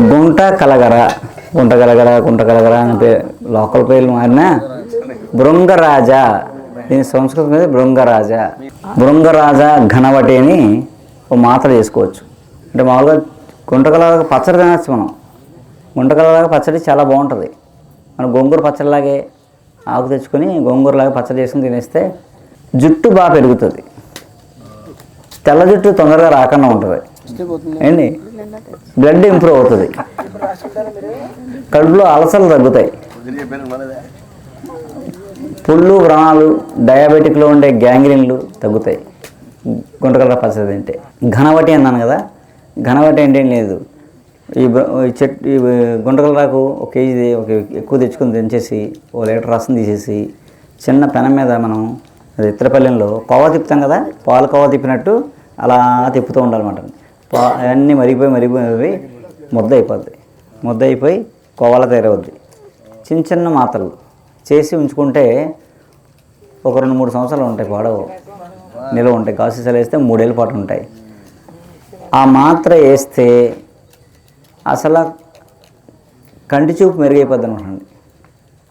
గుంట కలగర గుంట కలగర గుంట కలగర పే- లోకల్ పేర్లు మారినా? బృంగరాజ. దీని సంస్కృతం మీద బృంగరాజ. బృంగరాజ ఘనవటి అని ఒక మాత్ర చేసుకోవచ్చు. అంటే మామూలుగా గుంట కలగర పచ్చడి తినచ్చు మనం. గుంట కలగర పచ్చడి చాలా బాగుంటుంది. మనం గోంగూర పచ్చడిలాగే ఆకు తెచ్చుకొని గోంగూరలాగా పచ్చడి చేసుకుని తినేస్తే జుట్టు బాగా పెరుగుతుంది. తెల్ల జుట్టు తొందరగా రాకుండా ఉంటుంది. ఏంటి బ్లడ్ ఇంప్రూవ్ అవుతుంది. కడుపులో అలసలు తగ్గుతాయి. పుళ్ళు వ్రణాలు డయాబెటిక్లో ఉండే గ్యాంగ్రీన్లు తగ్గుతాయి. గుంటకల పచ్చడి తింటే ఘనవటి అన్నాను కదా ఘనవటి అంటే లేదు. ఈ చెట్టు ఈ గుంటకల రాకు ఒక కేజీ ఒక ఎక్కువ తెచ్చుకొని దించేసి ఓ లీటర్ రసం తీసేసి చిన్న పెనం మీద మనం అది ఇత్తరపల్లెంలో కోవా తిప్పుతాం కదా పాలు కోవా తిప్పినట్టు అలా తిప్పుతూ ఉండాలన్నమాట. పా అన్నీ మరిగిపోయి మరిగిపోయి ముద్ద అయిపోద్ది ముద్ద అయిపోయి కోవాల తయారవుద్ది. చిన్న చిన్న మాత్రలు చేసి ఉంచుకుంటే ఒక రెండు మూడు సంవత్సరాలు ఉంటాయి పాడవు. నిల్వ ఉంటాయి. కాసీసాలు వేస్తే మూడేళ్ళ పాటు ఉంటాయి. ఆ మాత్ర వేస్తే అసలు కంటి చూపు మెరుగైపోద్ది అనుకోండి.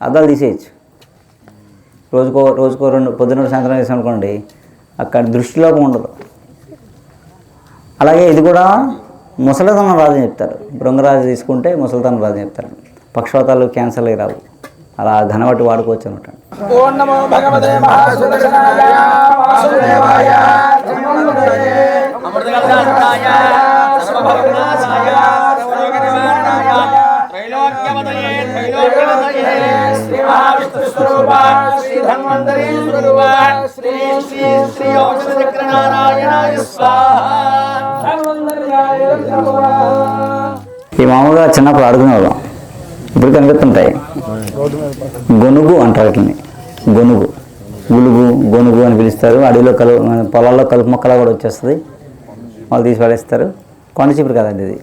అద్దాలు తీసేయచ్చు. రోజుకో రోజుకో రెండు పొద్దున్న సాయంత్రం వేసాం అనుకోండి అక్కడ దృష్టిలోపం ఉండదు. అలాగే ఇది కూడా ముసలితనం రాదు అని చెప్తారు. బృంగరాజు తీసుకుంటే ముసలితనం రాదు అని చెప్తారు. పక్షవాతాలు క్యాన్సర్లు రావు. అలా ఘనవటి వాడుకోవచ్చు అనమాట శ్రీ శ్రీ శ్రీ శ్రీ శ్రీ ఔషధచక్రనారాయణాయ స్వాహ. ఈ మామూలుగా చిన్నప్పుడు ఆడుకునేవాళ్ళం. ఇప్పుడు కనిపిస్తుంటాయి. గొనుగు అంటారు వాటిని. గొనుగు. గులుగు గొనుగు అని పిలుస్తారు. అడవిలో కలు పొలాల్లో కలుపు మొక్కలా కూడా వచ్చేస్తుంది. వాళ్ళు తీసి పడేస్తారు. కొండ చీపురు కదండి ఇది.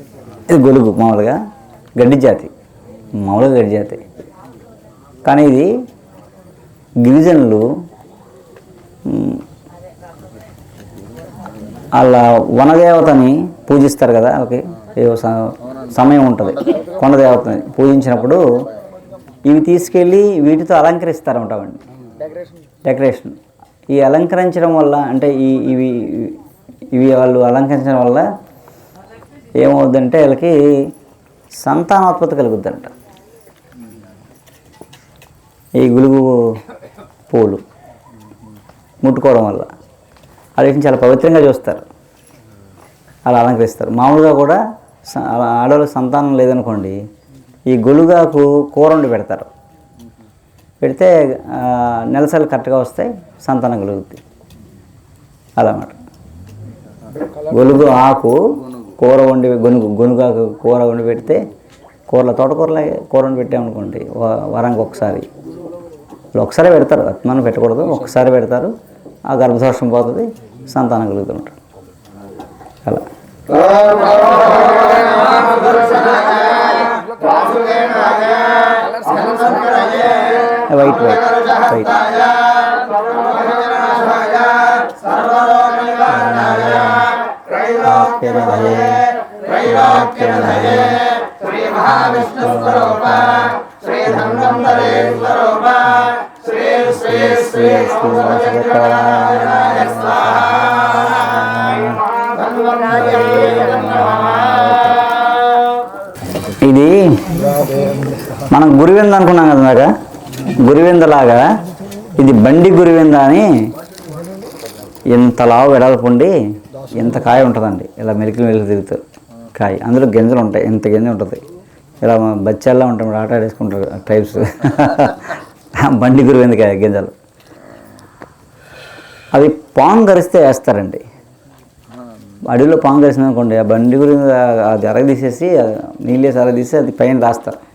ఇది గొలుగు మామూలుగా. గడ్డి జాతి. మామూలుగా గడ్డి జాతి. కానీ ఇది గిరిజనులు మ్, వాళ్ళ వనదేవతని పూజిస్తారు కదా ఓకే. ఏవో సమయం ఉంటుంది. కొండ దేవతని పూజించినప్పుడు ఇవి తీసుకెళ్ళి వీటితో అలంకరిస్తారు ఉంటామండి డెకరేషన్. ఈ అలంకరించడం వల్ల అంటే ఈ ఇవి ఇవి వాళ్ళు అలంకరించడం వల్ల ఏమవుద్దంటే వీళ్ళకి సంతానోత్పత్తి కలుగుద్దంట. ఈ గులుగు పూలు ముట్టుకోవడం వల్ల. అది చాలా పవిత్రంగా చూస్తారు. అలా అలంకరిస్తారు. మామూలుగా కూడా ఆడవాళ్ళకి సంతానం లేదనుకోండి ఈ గొలుగాకు కూర వండి పెడతారు. పెడితే నెలసలు కరెక్ట్గా వస్తాయి సంతానం కలుగుతుంది అలా అన్నమాట గొలుగు ఆకు కూర వండి గొనుగు గొనుగాకు కూర వండి పెడితే కూరల తోటకూరలో కూర వండి పెట్టామనుకోండి వ- వారానికి ఒకసారి. ఒకసారి పెడతారు మనం పెట్టకూడదు ఒకసారి పెడతారు ఆ గర్భదోషం పోతుంది సంతానం కలుగుతుంటారు. అలా వైట్ వైట్ వైట్ ఇది మనం గురివింద అనుకున్నాం కదా ఇందాక? గురివిందలాగా ఇది బండి గురివింద అని ఇంత వెడల్పుండి ఇంత కాయ ఉంటుందండి. ఇలా మెలికి మెలికి తిరుగుతారు కాయ. అందులో గింజలు ఉంటాయి. ఇంత గింజ ఉంటుంది. ఇలా బచ్చాల్లో ఉంటాం. ఆట ఆడేసుకుంటారు టైప్స్ బండి గురివింద కాయ గింజలు. అవి పాము కరిస్తే వేస్తారండి. అడవిలో పాము కలిసింది అనుకోండి ఆ బండి గురించి అది అరగదీసేసి తీసేసి నీళ్ళు వేసి అరగదీసి అది పైన రాస్తారు.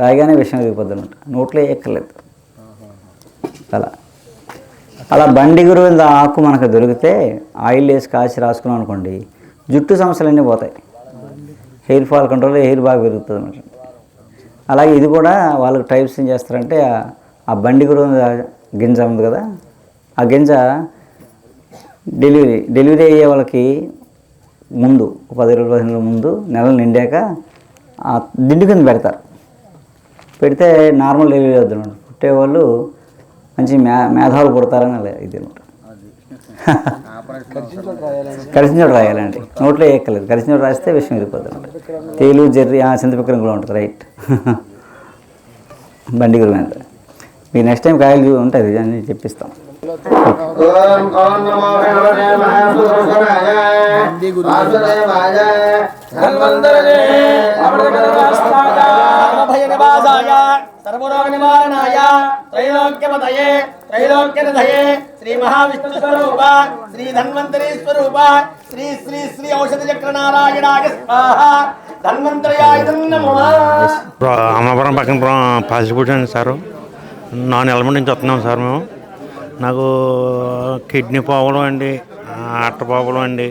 రాగానే విషయం దిగిపోద్ది అనమాట నోట్లో ఎక్కర్లేదు అలా. అలా బండి గురువింద ఆకు మనకు దొరికితే ఆయిల్ వేసి కాచి రాసుకున్నాం అనుకోండి జుట్టు సమస్యలన్నీ పోతాయి. హెయిర్ ఫాల్ కంట్రోల్ హెయిర్ బాగా పెరుగుతుంది అనమాట అలాగే ఇది కూడా వాళ్ళకి టైప్స్ ఏం చేస్తారంటే ఆ- బండి గురువింద గింజ ఉంది కదా ఆ గింజ డెలివరీ డెలివరీ అయ్యే వాళ్ళకి ముందు పది రోజుల పదిహేను ముందు నెలలు నిండాక ఆ దిండు కింద పెడతారు. పెడితే నార్మల్ డెలివరీ అవుతుంది పుట్టేవాళ్ళు మంచి మే మేధావులు పుడతారని అలా ఇది అనమాట కలిసిన చోట రాయాలండి. నోట్లో వేయక్కర్లేదు కలిసిన చోట రాస్తే విషయం వెళ్ళిపోతుంది అనమాట తేలు జర్రి చింతపిక్కరం కూడా ఉంటుంది. రైట్. బండి గురి మీద. మీకు నెక్స్ట్ టైం కాయలు ఉంటుంది అని చెప్పిస్తాం. ఓం ఓం నమో నివాసాయ సర్వరోగ నివారణాయ త్రైలోక్యమతయే త్రైలోక్యనధయే శ్రీ మహావిష్ణు స్వరూప శ్రీ ధన్వంతరి స్వరూప శ్రీ శ్రీ శ్రీ ఔషధ చక్ర నారాయణాయ స్వాహ ధన్వంతరయాయ నమో పక్కన ప్ర- పాసిపూడి సారు. నాన్ ఎలమెంట్ నుంచి వస్తున్నాం సార్ మేము. నాకు కిడ్నీ పోవడం అండి అట్ట పోవడం అండి.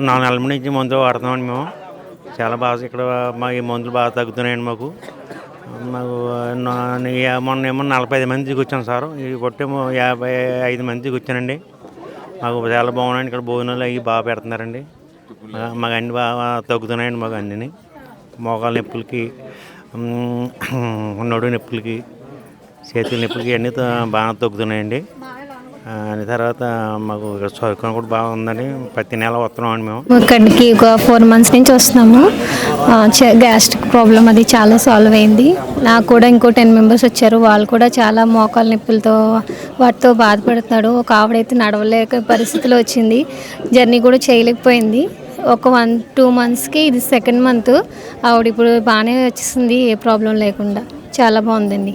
నాన్ ఎలమెంట్ నుంచి మందు వాడుతున్నామండి మేము. చాలా బాగా ఇక్కడ మా ఈ మందులు బాగా తగ్గుతున్నాయండి మాకు. మాకు నా- మొన్న ఏమో నలభై ఐదు మందికి వచ్చాను సార్. ఈ కొట్టేమో యాభై ఐదు మందికి వచ్చానండి. మాకు చాలా బాగున్నాయండి. ఇక్కడ భోజనాలు అవి బాగా పెడుతున్నారండి. మాకు అన్ని బాగా తగ్గుతున్నాయండి మాకు అన్నీ మోకాల నొప్పులకి నడు నొప్పులకి చేతుల నొప్పులకి అన్నీ బాగా తగ్గుతున్నాయండి. అని తర్వాత మాకు చదువుకొని కూడా బాగుందని ప్రతి నెల వస్తున్నామండి మేము. ఇక్కడికి ఒక ఫోర్ మంత్స్ నుంచి వస్తున్నాము. గ్యాస్ట్రిక్ ప్రాబ్లం అది చాలా సాల్వ్ అయింది. నాకు కూడా ఇంకో టెన్ మెంబర్స్ వచ్చారు. వాళ్ళు కూడా చాలా మోకాల నొప్పులతో వాటితో బాధపడుతున్నాడు. ఒక ఆవిడైతే నడవలేక పరిస్థితిలో వచ్చింది. జర్నీ కూడా చేయలేకపోయింది. ఒక వన్ టూ మంత్స్కి ఇది సెకండ్ మంత్ ఆవిడ ఇప్పుడు బాగానే వచ్చేసింది. ఏ ప్రాబ్లం లేకుండా. చాలా బాగుందండి.